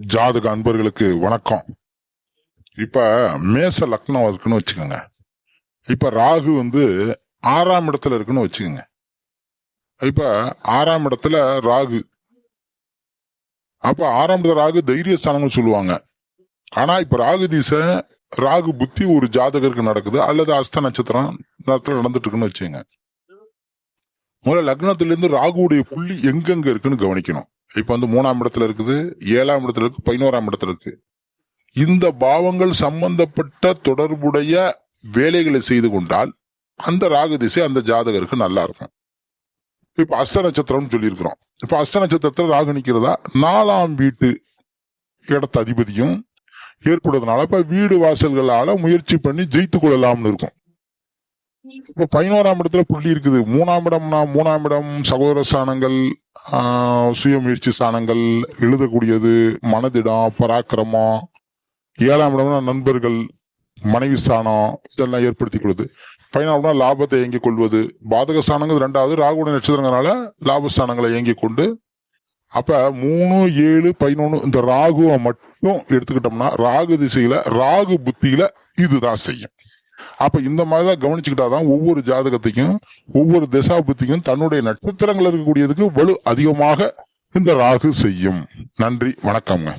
ஜாதக அன்பர்களுக்கு வணக்கம். இப்ப மேச லக்னம் இருக்குன்னு வச்சுக்கோங்க. இப்ப ராகு வந்து ஆறாம் இடத்துல இருக்குன்னு வச்சுக்கோங்க. இப்ப ஆறாம் இடத்துல ராகு. அப்ப ஆறாம் இடத்துல ராகு தைரியஸ்தானங்கள் சொல்லுவாங்க. ஆனா இப்ப ராகு திசை ராகு புத்தி ஒரு ஜாதகருக்கு நடக்குது. அல்லது அஸ்த நட்சத்திரம் நேரத்தில் நடந்துட்டு இருக்குன்னு வச்சுங்க முதல்ல லக்னத்துல இருந்து ராகுவுடைய புள்ளி எங்கெங்க இருக்குன்னு கவனிக்கணும். இப்போ வந்து மூணாம் இடத்துல இருக்குது ஏழாம் இடத்துல இருக்கு பதினோராம் இடத்துல இருக்கு. இந்த பாவங்கள் சம்பந்தப்பட்ட தொடர்புடைய வேலைகளை செய்து கொண்டால் அந்த ராகு திசை அந்த ஜாதகருக்கு நல்லா இருக்கும். இப்போ அஸ்த நட்சத்திரம்னு சொல்லியிருக்கிறோம். இப்போ அஸ்த நட்சத்திரத்தில் ராகு நிற்கிறதா நாலாம் வீட்டு இடத்த அதிபதியும் ஏற்படுறதுனால இப்போ வீடு வாசல்களால் முயற்சி பண்ணி ஜெயித்து கொள்ளலாம்னு இருக்கும். இப்ப பதினோராம் இடத்துல புள்ளி இருக்குது. மூணாம் இடம்னா மூணாம் இடம் சகோதர ஸ்தானங்கள் சுய முயற்சி ஸ்தானங்கள் எழுதக்கூடியது மனதிடம் பராக்கிரமம் ஏழாம் இடம்னா நண்பர்கள் மனைவி ஸ்தானம் இதெல்லாம் ஏற்படுத்தி கொடுது பதினாலாம் இடம் லாபத்தை இயங்கிக் கொள்வது. பாதக ஸ்தானங்கள் ரெண்டாவது. ராகுட நட்சத்திரங்களால லாபஸ்தானங்களை இயங்கிக் கொண்டு அப்ப மூணு ஏழு பதினொன்று இந்த ராகுவை மட்டும் எடுத்துக்கிட்டோம்னா ராகு திசையில ராகு புத்தியில இதுதான் செய்யும். அப்ப இந்த மாதிரிதான் கவனிச்சுக்கிட்டாதான் ஒவ்வொரு ஜாதகத்தையும் ஒவ்வொரு திசாபுத்திக்கும் தன்னுடைய நட்சத்திரங்கள் இருக்கக்கூடியதுக்கு வலு அதிகமாக இந்த ராகு செய்யும். நன்றி வணக்கம்ங்க.